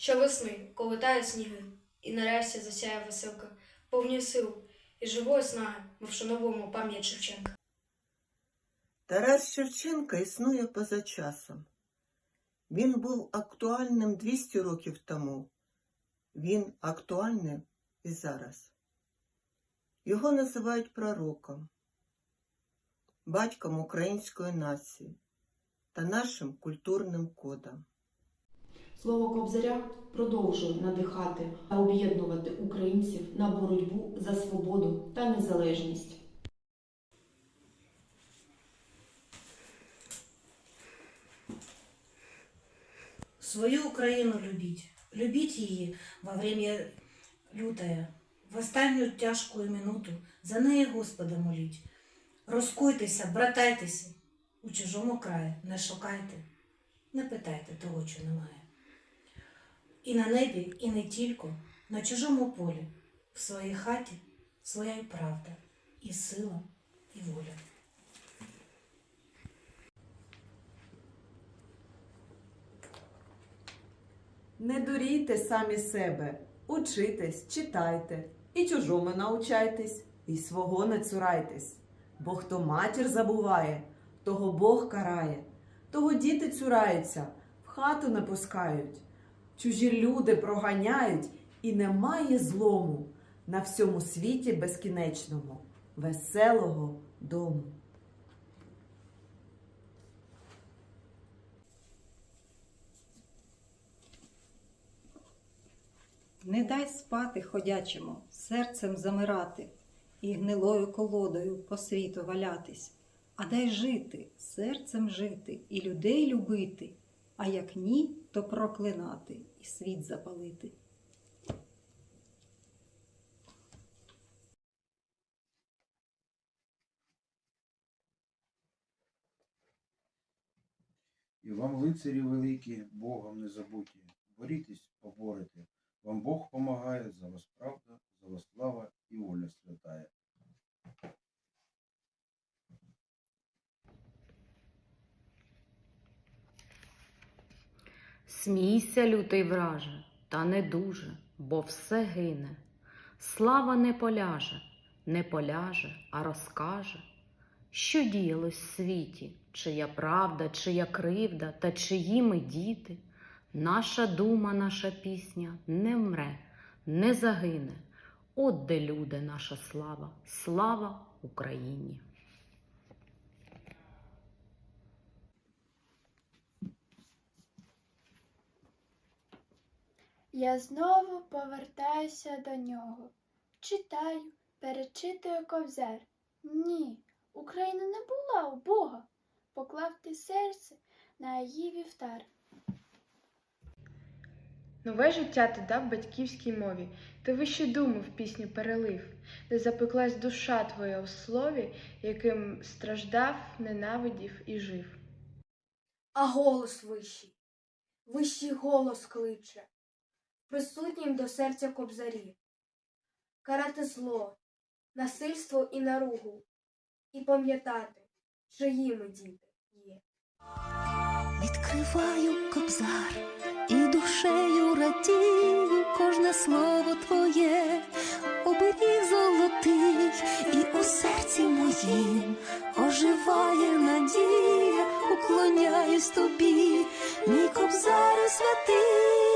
Щовесни, коли тає сніги, і нарешті засяє веселка, повні сил і живої снаги, ми вшановуємо пам'ять Шевченка. Тарас Шевченка існує поза часом. Він був актуальним 200 років тому. Він актуальний і зараз. Його називають пророком, батьком української нації та нашим культурним кодом. Слово Кобзаря продовжує надихати та об'єднувати українців на боротьбу за свободу та незалежність. Свою Украину любить. Любить її во время лютое, в останню тяжкую минуту. За неї Господа моліть. Розкуйтеся, братайтеся. У чужому краї не шукайте, не питайте того, що немає. І на небі, і не тільки, на чужому полі, в своїй хаті своя і правда, і сила, і воля. Не дурійте самі себе, учитесь, читайте, і чужому научайтесь, і свого не цурайтесь. Бо хто матір забуває, того Бог карає, того діти цураються, в хату не пускають. Чужі люди проганяють, і немає злому на всьому світі безкінечному, веселого дому. Не дай спати ходячому, серцем замирати і гнилою колодою по світу валятись, а дай жити, серцем жити і людей любити, а як ні, то проклинати і світ запалити. І вам, лицарі великі, Богом не забуті, борітесь, поборете. Вам Бог помагає, за вас правда, за вас слава і воля святая. Смійся, лютий враже, та не дуже, бо все гине. Слава не поляже, не поляже, а розкаже, що діялось в світі, чия правда, чия кривда, та чиї ми діти. Наша дума, наша пісня не вмре, не загине. От де люди, наша слава, слава Україні! Я знову повертаюся до нього. Читаю, перечитую ковзар. Ні, Україна не була у Бога. Поклав ти серце на її вівтар. Нове життя ти дав батьківській мові, ти вищі думи в пісню перелив, де запеклась душа твоя у слові, яким страждав, ненавидів і жив. А голос вищий, вищий голос кличе, присутнім до серця кобзарі, карати зло, насильство і наругу, і пам'ятати, чиї ми діти є. Відкриваю кобзар і душею радію кожне слово твоє, оберіг золотий, і у серці моїм оживає надія, уклоняюсь тобі, мій кобзарю святий.